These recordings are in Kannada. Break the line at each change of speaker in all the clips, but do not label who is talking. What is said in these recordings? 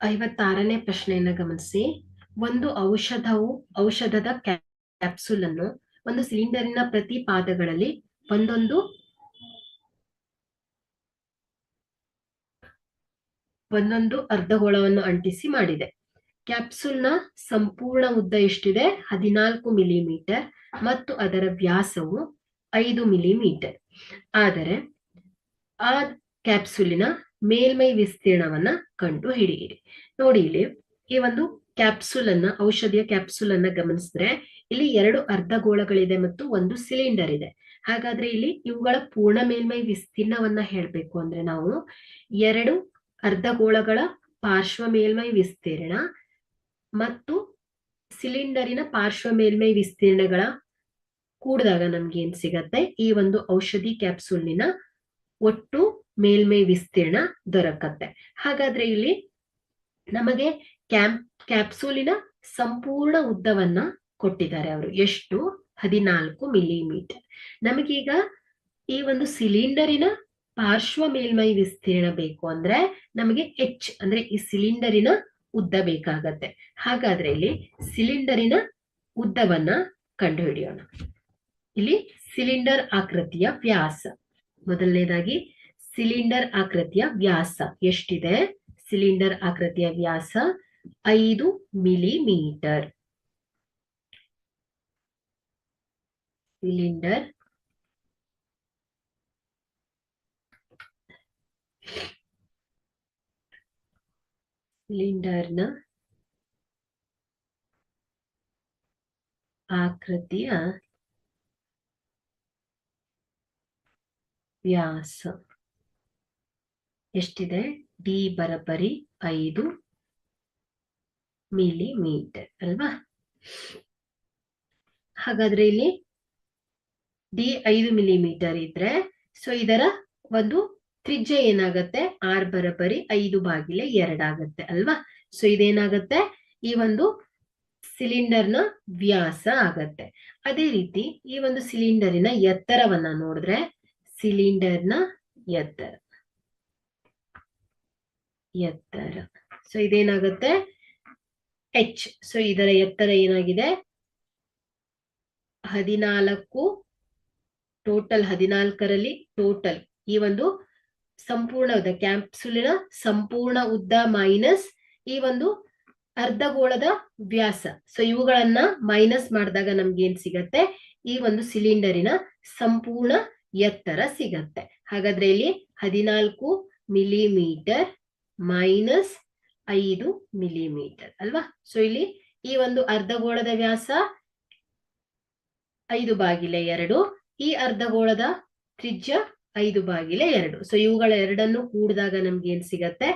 ಐವತ್ತಾರನೇ ಪ್ರಶ್ನೆಯನ್ನ ಗಮನಿಸಿ. ಒಂದು ಔಷಧವು ಔಷಧದ ಕ್ಯಾಪ್ಸುಲ್ ಅನ್ನು ಒಂದು ಸಿಲಿಂಡರಿನ ಪ್ರತಿ ಪಾದಗಳಲ್ಲಿ ಒಂದೊಂದು ಒಂದೊಂದು ಅರ್ಧಗೋಳವನ್ನು ಅಂಟಿಸಿ ಮಾಡಿದೆ. ಕ್ಯಾಪ್ಸುಲ್ನ ಸಂಪೂರ್ಣ ಉದ್ದ ಎಷ್ಟಿದೆ? ಹದಿನಾಲ್ಕು ಮಿಲಿಮೀಟರ್ ಮತ್ತು ಅದರ ವ್ಯಾಸವು ಐದು ಮಿಲಿಮೀಟರ್ ಆದರೆ ಆ ಕ್ಯಾಪ್ಸುಲಿನ ಮೇಲ್ಮೈ ವಿಸ್ತೀರ್ಣವನ್ನ ಕಂಡು ಹಿಡಿಯಿರಿ. ನೋಡಿ ಇಲ್ಲಿ, ಈ ಒಂದು ಕ್ಯಾಪ್ಸುಲ್ ಅನ್ನ ಔಷಧಿಯ ಕ್ಯಾಪ್ಸುಲ್ ಅನ್ನ ಗಮನಿಸಿದ್ರೆ ಇಲ್ಲಿ ಎರಡು ಅರ್ಧಗೋಳಗಳಿದೆ ಮತ್ತು ಒಂದು ಸಿಲಿಂಡರ್ ಇದೆ. ಹಾಗಾದ್ರೆ ಇಲ್ಲಿ ಇವುಗಳ ಪೂರ್ಣ ಮೇಲ್ಮೈ ವಿಸ್ತೀರ್ಣವನ್ನ ಹೇಳ್ಬೇಕು ಅಂದ್ರೆ ನಾವು ಎರಡು ಅರ್ಧಗೋಳಗಳ ಪಾರ್ಶ್ವ ಮೇಲ್ಮೈ ವಿಸ್ತೀರ್ಣ ಮತ್ತು ಸಿಲಿಂಡರಿನ ಪಾರ್ಶ್ವ ಮೇಲ್ಮೈ ವಿಸ್ತೀರ್ಣಗಳ ಕೂಡಿದಾಗ ನಮ್ಗೆ ಏನ್ ಸಿಗತ್ತೆ? ಈ ಒಂದು ಔಷಧಿ ಕ್ಯಾಪ್ಸೂಲ್ನಿನ ಒಟ್ಟು ಮೇಲ್ಮೈ ವಿಸ್ತೀರ್ಣ ದೊರಕತ್ತೆ. ಹಾಗಾದ್ರೆ ಇಲ್ಲಿ ನಮಗೆ ಕ್ಯಾಂಪ್ ಕ್ಯಾಪ್ಸೂಲಿನ ಸಂಪೂರ್ಣ ಉದ್ದವನ್ನ ಕೊಟ್ಟಿದ್ದಾರೆ ಅವರು. ಎಷ್ಟು? ಹದಿನಾಲ್ಕು ಮಿಲಿಮೀಟರ್. ನಮಗೀಗ ಈ ಒಂದು ಸಿಲಿಂಡರಿನ ಪಾರ್ಶ್ವ ಮೇಲ್ಮೈ ವಿಸ್ತೀರ್ಣ ಬೇಕು ಅಂದ್ರೆ ನಮಗೆ ಎಚ್ ಅಂದ್ರೆ ಈ ಸಿಲಿಂಡರಿನ ಉದ್ದ ಬೇಕಾಗತ್ತೆ. ಹಾಗಾದ್ರೆ ಇಲ್ಲಿ ಸಿಲಿಂಡರಿನ ಉದ್ದವನ್ನ ಕಂಡುಹಿಡಿಯೋಣ. ಇಲ್ಲಿ ಸಿಲಿಂಡರ್ ಆಕೃತಿಯ ವ್ಯಾಸ. ಮೊದಲನೇದಾಗಿ ಸಿಲಿಂಡರ್ ಆಕೃತಿಯ ವ್ಯಾಸ. ಎಷ್ಟಿದೆ? ಸಿಲಿಂಡರ್ ಆಕೃತಿಯ ವ್ಯಾಸ ಐದು ಮಿಲಿಮೀಟರ್. ಸಿಲಿಂಡರ್ ಸಿಲಿಂಡರ್ನ ಆಕೃತಿಯ ವ್ಯಾಸ. ಎಷ್ಟಿದೆ? ಡಿ ಬರಬರಿ ಐದು ಮಿಲಿಮೀಟರ್ ಅಲ್ವಾ? ಹಾಗಾದ್ರೆ ಇಲ್ಲಿ ಡಿ ಐದು ಮಿಲಿಮೀಟರ್ ಇದ್ರೆ ಸೊ ಇದರ ಒಂದು ತ್ರಿಜ್ಯ ಏನಾಗತ್ತೆ? ಆರ್ ಬರಬರಿ ಐದು ಬಾಗಿಲೆ ಎರಡಾಗತ್ತೆ ಅಲ್ವಾ? ಸೊ ಇದೇನಾಗತ್ತೆ? ಈ ಒಂದು ಸಿಲಿಂಡರ್ನ ವ್ಯಾಸ ಆಗತ್ತೆ. ಅದೇ ರೀತಿ ಈ ಒಂದು ಸಿಲಿಂಡರಿನ ಎತ್ತರವನ್ನ ನೋಡಿದ್ರೆ ಸಿಲಿಂಡರ್ನ ಎತ್ತರ. ಎತ್ತರ. ಸೊ ಇದೇನಾಗುತ್ತೆ? ಎಚ್ ಸೊ ಇದರ ಎತ್ತರ ಏನಾಗಿದೆ? ಹದಿನಾಲ್ಕು ಟೋಟಲ್ ಹದಿನಾಲ್ಕರಲ್ಲಿ ಟೋಟಲ್ ಈ ಒಂದು ಸಂಪೂರ್ಣ ಉದ್ದ ಕ್ಯಾಪ್ಸುಲಿನ ಸಂಪೂರ್ಣ ಉದ್ದ ಮೈನಸ್ ಈ ಒಂದು ಅರ್ಧಗೋಳದ ವ್ಯಾಸ. ಸೊ ಇವುಗಳನ್ನ ಮೈನಸ್ ಮಾಡಿದಾಗ ನಮ್ಗೆ ಏನ್ ಸಿಗತ್ತೆ? ಈ ಒಂದು ಸಿಲಿಂಡರಿನ ಸಂಪೂರ್ಣ ಎತ್ತರ ಸಿಗತ್ತೆ. ಹಾಗಾದ್ರೆ ಇಲ್ಲಿ ಹದಿನಾಲ್ಕು ಮಿಲಿಮೀಟರ್ ಮೈನಸ್ ಐದು ಮಿಲಿಮೀಟರ್ ಅಲ್ವಾ? ಸೊ ಇಲ್ಲಿ ಈ ಒಂದು ಅರ್ಧಗೋಳದ ವ್ಯಾಸ ಐದು ಬಾಗಿಲೆ ಎರಡು, ಈ ಅರ್ಧಗೋಳದ ತ್ರಿಜ್ಯ ಐದು ಬಾಗಿಲೆ ಎರಡು. ಸೊ ಇವುಗಳ ಎರಡನ್ನು ಕೂಡಿದಾಗ ನಮ್ಗೆ ಏನ್ ಸಿಗತ್ತೆ?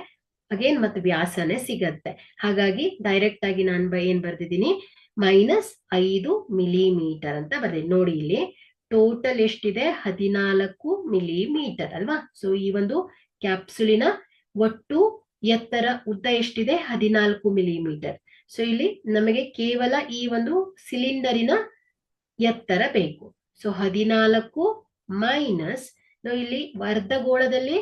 ಅಗೇನ್ ಮತ್ತೆ ವ್ಯಾಸನೆ ಸಿಗತ್ತೆ. ಹಾಗಾಗಿ ಡೈರೆಕ್ಟ್ ಆಗಿ ನಾನು ಏನ್ ಬರ್ದಿದ್ದೀನಿ? ಮೈನಸ್ ಐದು ಮಿಲಿಮೀಟರ್ ಅಂತ ಬರ್ದಿದ್ದೀನಿ ನೋಡಿ ಇಲ್ಲಿ. ಟೋಟಲ್ ಎಷ್ಟಿದೆ? ಹದಿನಾಲ್ಕು ಮಿಲಿಮೀಟರ್ ಅಲ್ವಾ? ಸೊ ಈ ಒಂದು ಕ್ಯಾಪ್ಸುಲಿನ ಒಟ್ಟು ಎತ್ತರ ಉದ್ದ ಎಷ್ಟಿದೆ? ಹದಿನಾಲ್ಕು ಮಿಲಿಮೀಟರ್ ಸೊ ಇಲ್ಲಿ ನಮಗೆ ಕೇವಲ ಈ ಒಂದು ಸಿಲಿಂಡರಿನ ಎತ್ತರ ಬೇಕು. ಸೊ ಹದಿನಾಲ್ಕು ಮೈನಸ್ ಇಲ್ಲಿ ಅರ್ಧಗೋಳದಲ್ಲಿ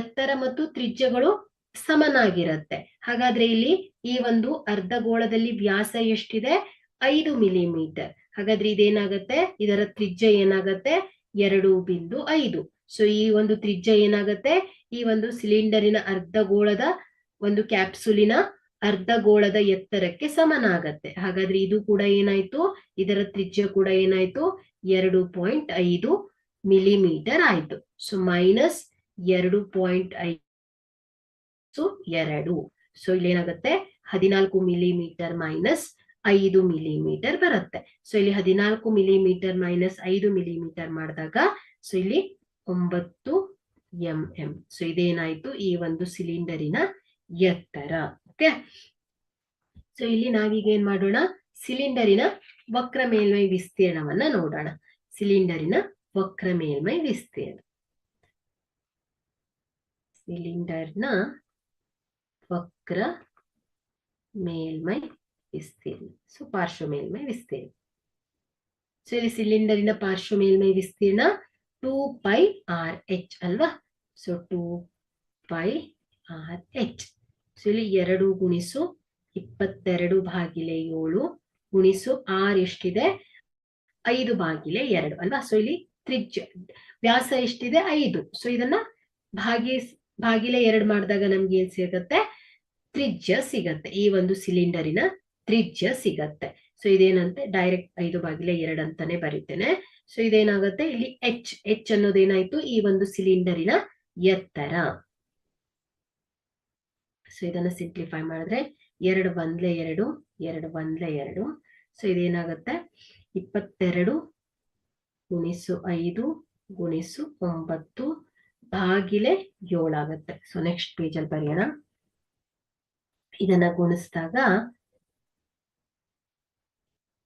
ಎತ್ತರ ಮತ್ತು ತ್ರಿಜ್ಯಗಳು ಸಮನಾಗಿರುತ್ತೆ. ಹಾಗಾದ್ರೆ ಇಲ್ಲಿ ಈ ಒಂದು ಅರ್ಧಗೋಳದಲ್ಲಿ ವ್ಯಾಸ ಎಷ್ಟಿದೆ? ಐದು ಮಿಲಿಮೀಟರ್ ಹಾಗಾದ್ರೆ ಇದೇನಾಗತ್ತೆ? ಇದರ ತ್ರಿಜ್ಯ ಏನಾಗತ್ತೆ? ಎರಡು ಬಿಂದು ಐದು. ಸೊ ಈ ಒಂದು ತ್ರಿಜ್ಯ ಏನಾಗತ್ತೆ? ಈ ಒಂದು ಸಿಲಿಂಡರಿನ ಅರ್ಧಗೋಳದ ಒಂದು ಕ್ಯಾಪ್ಸುಲಿನ ಅರ್ಧಗೋಳದ ಎತ್ತರಕ್ಕೆ ಸಮನಾಗತ್ತೆ. ಹಾಗಾದ್ರೆ ಇದು ಕೂಡ ಏನಾಯ್ತು? ಇದರ ತ್ರಿಜ್ಯ ಕೂಡ ಏನಾಯ್ತು? ಎರಡು ಪಾಯಿಂಟ್ ಐದು ಮಿಲಿಮೀಟರ್ ಆಯ್ತು. ಸೊ ಮೈನಸ್ ಎರಡು ಪಾಯಿಂಟ್ ಐದು ಸೊ ಎರಡು ಸೊ ಇಲ್ಲಿ ಏನಾಗುತ್ತೆ ಹದಿನಾಲ್ಕು ಮಿಲಿಮೀಟರ್ ಮೈನಸ್ ಐದು ಮಿಲಿಮೀಟರ್ ಬರುತ್ತೆ. ಸೊ ಇಲ್ಲಿ ಹದಿನಾಲ್ಕು ಮಿಲಿಮೀಟರ್ ಮೈನಸ್ ಐದು ಮಿಲಿಮೀಟರ್ ಮಾಡಿದಾಗ ಸೊ ಇಲ್ಲಿ ಒಂಬತ್ತು ಎಂ ಎಂ ಸೊ ಇದೇನಾಯ್ತು? ಈ ಒಂದು ಸಿಲಿಂಡರಿನ ಎತ್ತರ. ಓಕೆ ಸೊ ಇಲ್ಲಿ ನಾವೀಗ ಏನ್ ಮಾಡೋಣ? ಸಿಲಿಂಡರಿನ ವಕ್ರ ಮೇಲ್ಮೈ ವಿಸ್ತೀರ್ಣವನ್ನ ನೋಡೋಣ. ಸಿಲಿಂಡರಿನ ವಕ್ರ ಮೇಲ್ಮೈ ವಿಸ್ತೀರ್ಣ. ಸಿಲಿಂಡರ್ನ ವಕ್ರ ಮೇಲ್ಮೈ ವಿಸ್ತೀರ್ಣ ಸೊ ಪಾರ್ಶ್ವ ಮೇಲ್ಮೈ ವಿಸ್ತೀರ್ಣ ಸೊ ಇಲ್ಲಿ ಸಿಲಿಂಡರಿನ ಪಾರ್ಶ್ವ ಮೇಲ್ಮೈ ವಿಸ್ತೀರ್ಣ ಟೂ ಪೈ ಆರ್ ಎಚ್ ಅಲ್ವಾ so two pi R H so ಇಲ್ಲಿ ಎರಡು ಗುಣಿಸು ಇಪ್ಪತ್ತೆರಡು ಬಾಗಿಲೆ ಏಳು, ಗುಣಿಸು ಆರ್ ಎಷ್ಟಿದೆ? ಐದು ಬಾಗಿಲೆ ಎರಡು ಅಲ್ವಾ? ಸೊ ಇಲ್ಲಿ ತ್ರಿಜ್ಯ, ವ್ಯಾಸ ಎಷ್ಟಿದೆ? ಐದು. ಸೊ ಇದನ್ನ ಭಾಗಿ ಬಾಗಿಲೆ ಎರಡು ಮಾಡಿದಾಗ ನಮ್ಗೆ ಏನ್ ಸಿಗತ್ತೆ? ತ್ರಿಜ್ಯ ಸಿಗತ್ತೆ ಈ ಒಂದು ಸಿಲಿಂಡರಿನ ತ್ರಿಜ್ಯ ಸಿಗತ್ತೆ. ಸೊ ಇದೇನಂತೆ? ಡೈರೆಕ್ಟ್ ಐದು ಬಾಗಿಲೆ ಎರಡು ಅಂತಾನೆ ಬರೀತೇನೆ. ಸೊ ಇದೇನಾಗುತ್ತೆ? ಇಲ್ಲಿ ಎಚ್ ಎಚ್ ಅನ್ನೋದೇನಾಯ್ತು ಈ ಒಂದು ಸಿಲಿಂಡರಿನ ಎತ್ತರ. ಸೊ ಇದನ್ನ ಸಿಂಪ್ಲಿಫೈ ಮಾಡಿದ್ರೆ ಎರಡು ಒಂದ್ಲೆ ಎರಡು ಎರಡು ಒಂದ್ಲೆ ಎರಡು. ಸೊ ಇದೇನಾಗುತ್ತೆ? ಇಪ್ಪತ್ತೆರಡು ಗುಣಿಸು ಐದು ಗುಣಿಸು ಒಂಬತ್ತು ಬಾಗಿಲೆ ಏಳಾಗತ್ತೆ. ಸೊ ನೆಕ್ಸ್ಟ್ ಪೇಜ್ ಅಲ್ಲಿ ಬರೆಯೋಣ. ಇದನ್ನ ಗುಣಿಸಿದಾಗ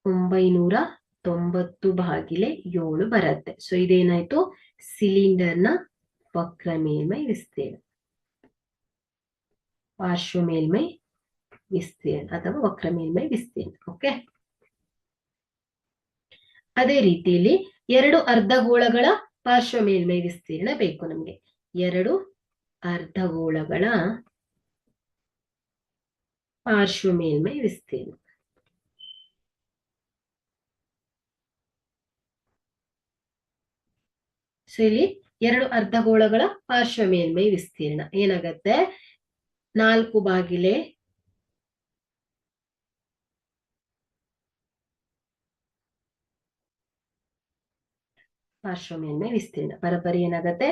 ಒಂಬೈನೂರ ತೊಂಬತ್ತು ಬಾಗಿಲೆ ಏಳು ಬರುತ್ತೆ. ಸೊ ಇದೇನಾಯ್ತು? ಸಿಲಿಂಡರ್ನ ವಕ್ರ ಮೇಲ್ಮೈ ವಿಸ್ತೀರ್ಣ. ಪಾರ್ಶ್ವ ಮೇಲ್ಮೈ ವಿಸ್ತೀರ್ಣ ಅಥವಾ ವಕ್ರ ಮೇಲ್ಮೈ ವಿಸ್ತೀರ್ಣ ಓಕೆ ಅದೇ ರೀತಿಯಲ್ಲಿ ಎರಡು ಅರ್ಧಗೋಳಗಳ ಪಾರ್ಶ್ವ ಮೇಲ್ಮೈ ವಿಸ್ತೀರ್ಣ ಬೇಕು ನಮ್ಗೆ. ಎರಡು ಅರ್ಧಗೋಳಗಳ ಪಾರ್ಶ್ವ ಮೇಲ್ಮೈ ವಿಸ್ತೀರ್ಣ. ಸೊ ಇಲ್ಲಿ ಎರಡು ಅರ್ಧಗೋಳಗಳ ಪಾರ್ಶ್ವ ಮೇಲ್ಮೈ ವಿಸ್ತೀರ್ಣ. ಏನಾಗತ್ತೆ? ನಾಲ್ಕು ಬಾಗಿಲೆ ಪಾರ್ಶ್ವ ಮೇಲ್ಮೈ ವಿಸ್ತೀರ್ಣ. ಪರಪರಿ ಏನಾಗತ್ತೆ?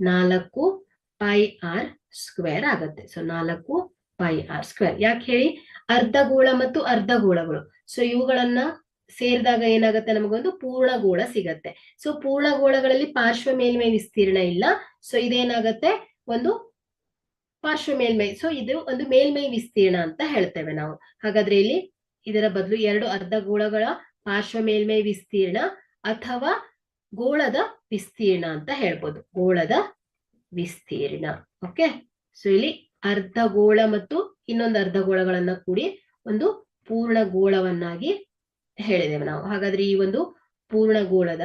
ನಾಲ್ಕು ಪೈ ಆರ್ ಸ್ಕ್ವೇರ್ ಆಗತ್ತೆ. ಸೊ ನಾಲ್ಕು ಪೈ ಆರ್ ಸ್ಕ್ವೇರ್. ಯಾಕೆ ಹೇಳಿ? ಅರ್ಧಗೋಳ ಮತ್ತು ಅರ್ಧಗೋಳಗಳು. ಸೊ ಇವುಗಳನ್ನ ಸೇರಿದಾಗ ಏನಾಗುತ್ತೆ? ನಮಗೊಂದು ಪೂರ್ಣಗೋಳ ಸಿಗತ್ತೆ. ಸೊ ಪೂರ್ಣಗೋಳಗಳಲ್ಲಿ ಪಾರ್ಶ್ವ ಮೇಲ್ಮೈ ವಿಸ್ತೀರ್ಣ ಇಲ್ಲ. ಸೊ ಇದೇನಾಗತ್ತೆ? ಒಂದು ಪಾರ್ಶ್ವ ಮೇಲ್ಮೈ. ಸೊ ಇದು ಒಂದು ಮೇಲ್ಮೈ ವಿಸ್ತೀರ್ಣ ಅಂತ ಹೇಳ್ತೇವೆ ನಾವು. ಹಾಗಾದ್ರೆ ಇಲ್ಲಿ ಇದರ ಬದಲು ಎರಡು ಅರ್ಧ ಗೋಳಗಳ ಪಾರ್ಶ್ವ ಮೇಲ್ಮೈ ವಿಸ್ತೀರ್ಣ ಅಥವಾ ಗೋಳದ ವಿಸ್ತೀರ್ಣ ಅಂತ ಹೇಳ್ಬೋದು. ಗೋಳದ ವಿಸ್ತೀರ್ಣ. ಓಕೆ ಸೊ ಇಲ್ಲಿ ಅರ್ಧ ಗೋಳ ಮತ್ತು ಇನ್ನೊಂದು ಅರ್ಧ ಗೋಳಗಳನ್ನ ಕೂಡಿ ಒಂದು ಪೂರ್ಣ ಗೋಳವನ್ನಾಗಿ ಹೇಳಿದೆವು ನಾವು. ಹಾಗಾದ್ರೆ ಈ ಒಂದು ಪೂರ್ಣಗೋಳದ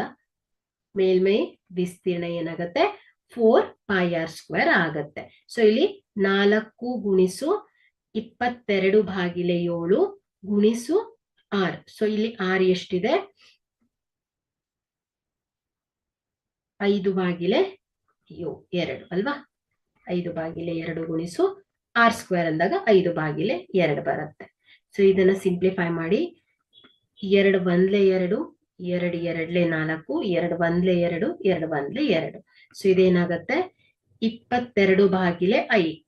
ಮೇಲ್ಮೈ ವಿಸ್ತೀರ್ಣ ಏನಾಗತ್ತೆ? ಫೋರ್ ಪೈ ಆರ್ ಸ್ಕ್ವೇರ್ ಆಗತ್ತೆ. ಸೊ ಇಲ್ಲಿ ನಾಲ್ಕು ಗುಣಿಸು ಇಪ್ಪತ್ತೆರಡು ಭಾಗಿಲೆ ಏಳು ಗುಣಿಸು ಆರ್ ಸೊ ಇಲ್ಲಿ ಆರ್ ಎಷ್ಟಿದೆ? ಐದು ಬಾಗಿಲೆ ಎರಡು, ಅಲ್ವಾ? ಐದು ಬಾಗಿಲೆ ಎರಡು ಗುಣಿಸು ಆರ್ ಸ್ಕ್ವೇರ್ ಅಂದಾಗ ಐದು ಬಾಗಿಲೆ ಎರಡು ಬರುತ್ತೆ. ಸೊ ಇದನ್ನ ಸಿಂಪ್ಲಿಫೈ ಮಾಡಿ ಎರಡು ಒಂದ್ಲೆ ಎರಡು ಎರಡು ಎರಡ್ಲೆ ನಾಲ್ಕು, ಎರಡು ಒಂದ್ಲೆ ಎರಡು ಎರಡು ಒಂದ್ಲೆ ಎರಡು. ಸೊ ಇದೇನಾಗತ್ತೆ? ಇಪ್ಪತ್ತೆರಡು ಬಾಗಿಲೆ ಐ,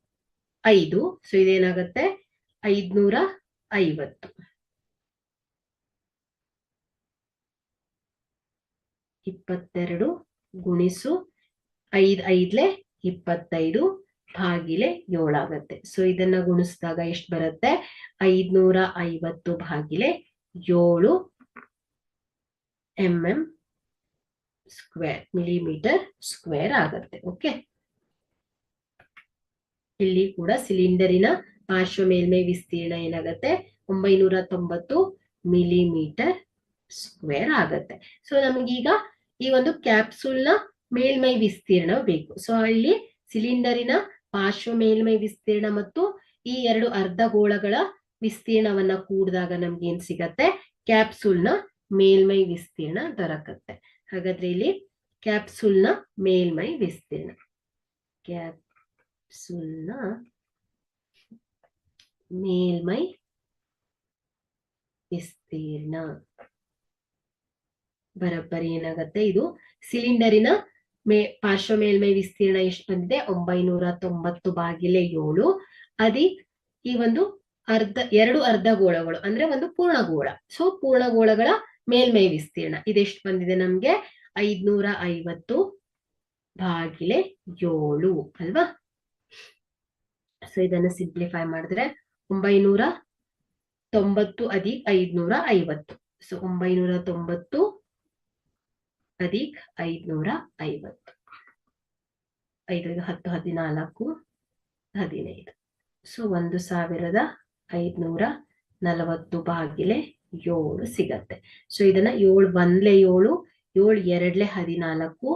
ಐದು. ಸೊ ಇದೇನಾಗತ್ತೆ? ಐದ್ನೂರ ಐವತ್ತು. ಇಪ್ಪತ್ತೆರಡು ಗುಣಿಸು ಐದ್ ಐದ್ಲೆ ಇಪ್ಪತ್ತೈದು ಭಾಗಿಲೆ ಏಳಾಗತ್ತೆ. ಸೊ ಇದನ್ನ ಗುಣಿಸಿದಾಗ ಎಷ್ಟು ಬರುತ್ತೆ? ಐದ್ನೂರ ಐವತ್ತು ಭಾಗಿಲೆ ಏಳು M M square millimetre square ಆಗತ್ತೆ ಓಕೆ ಇಲ್ಲಿ ಕೂಡ ಸಿಲಿಂಡರಿನ ಪಾರ್ಶ್ವ ಮೇಲ್ಮೈ ವಿಸ್ತೀರ್ಣ ಏನಾಗತ್ತೆ? ಒಂಬೈನೂರ ತೊಂಬತ್ತು ಮಿಲಿಮೀಟರ್ ಸ್ಕ್ವೇರ್ ಆಗತ್ತೆ. ಸೊ ನಮಗೀಗ ಈ ಒಂದು ಕ್ಯಾಪ್ಸೂಲ್ನ ಮೇಲ್ಮೈ ವಿಸ್ತೀರ್ಣ ಬೇಕು. ಸೊ ಅಲ್ಲಿ ಸಿಲಿಂಡರಿನ ಪಾರ್ಶ್ವ ಮೇಲ್ಮೈ ವಿಸ್ತೀರ್ಣ ಮತ್ತು ಈ ಎರಡು ಅರ್ಧಗೋಳಗಳ ವಿಸ್ತೀರ್ಣವನ್ನ ಕೂಡಿದಾಗ ನಮ್ಗೆ ಏನ್ ಸಿಗತ್ತೆ? ಕ್ಯಾಪ್ಸೂಲ್ನ ಮೇಲ್ಮೈ ವಿಸ್ತೀರ್ಣ ದೊರಕತ್ತೆ. ಹಾಗಾದ್ರೆ ಇಲ್ಲಿ ಕ್ಯಾಪ್ಸೂಲ್ನ ಮೇಲ್ಮೈ ವಿಸ್ತೀರ್ಣ. ಕ್ಯಾಪ್ಸೂಲ್ನ ಮೇಲ್ಮೈ ವಿಸ್ತೀರ್ಣ. ಬರೋಬ್ಬರಿ ಏನಾಗತ್ತೆ? ಇದು ಸಿಲಿಂಡರಿನ ಮೇ, ಪಾರ್ಶ್ವ ಮೇಲ್ಮೈ ವಿಸ್ತೀರ್ಣ ಎಷ್ಟು ಬಂದಿದೆ? ಒಂಬೈನೂರ ತೊಂಬತ್ತು ಬಾಗಿಲೆ ಏಳು. ಅದಿ ಈ ಒಂದು ಅರ್ಧ, ಎರಡು ಅರ್ಧ ಗೋಳಗಳು ಅಂದ್ರೆ ಒಂದು ಪೂರ್ಣಗೋಳ. ಸೊ ಪೂರ್ಣಗೋಳಗಳ ಮೇಲ್ಮೈ ವಿಸ್ತೀರ್ಣ. ಇದೆಷ್ಟು ಬಂದಿದೆ ನಮ್ಗೆ? ಐದ್ನೂರ ಐವತ್ತು ಬಾಗಿಲೆ ಏಳು, ಅಲ್ವಾ? ಸೊ ಇದನ್ನ ಸಿಂಪ್ಲಿಫೈ ಮಾಡಿದ್ರೆ ಒಂಬೈನೂರ ತೊಂಬತ್ತು ಅಧಿಕ್ ಐದ್ನೂರ ಐವತ್ತು. ಸೊ ಒಂಬೈನೂರ ತೊಂಬತ್ತು ಅಧಿಕ್ ಐದ್ನೂರ ಐವತ್ತು. ಐದು ಹತ್ತು, ಹದಿನಾಲ್ಕು, ಹದಿನೈದು. ಸೊ ಒಂದು ಸಾವಿರದ ಐದ್ನೂರ ನಲವತ್ತು ಬಾಗಿಲೆ ಏಳು ಸಿಗತ್ತೆ. ಸೊ ಇದನ್ನ ಏಳು ಒಂದ್ಲೆ ಏಳು ಏಳು ಎರಡ್ಲೆ ಹದಿನಾಲ್ಕು,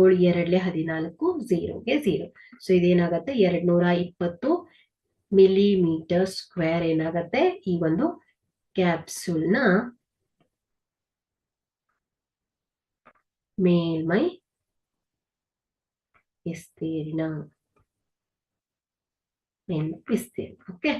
ಏಳು ಎರಡ್ಲೆ ಹದಿನಾಲ್ಕು, ಝೀರೋಗೆ ಝೀರೋ. ಸೊ ಇದೇನಾಗತ್ತೆ? ಎರಡ್ ನೂರ ಇಪ್ಪತ್ತು ಮಿಲಿಮೀಟರ್ ಸ್ಕ್ವೇರ್ ಏನಾಗತ್ತೆ? ಈ ಒಂದು ಕ್ಯಾಪ್ಸುಲ್ನ ಮೇಲ್ಮೈ ವಿಸ್ತೀರ್ಣ ಮೇಲ್ಮೈ ವಿಸ್ತೀರ್ಣ ಓಕೆ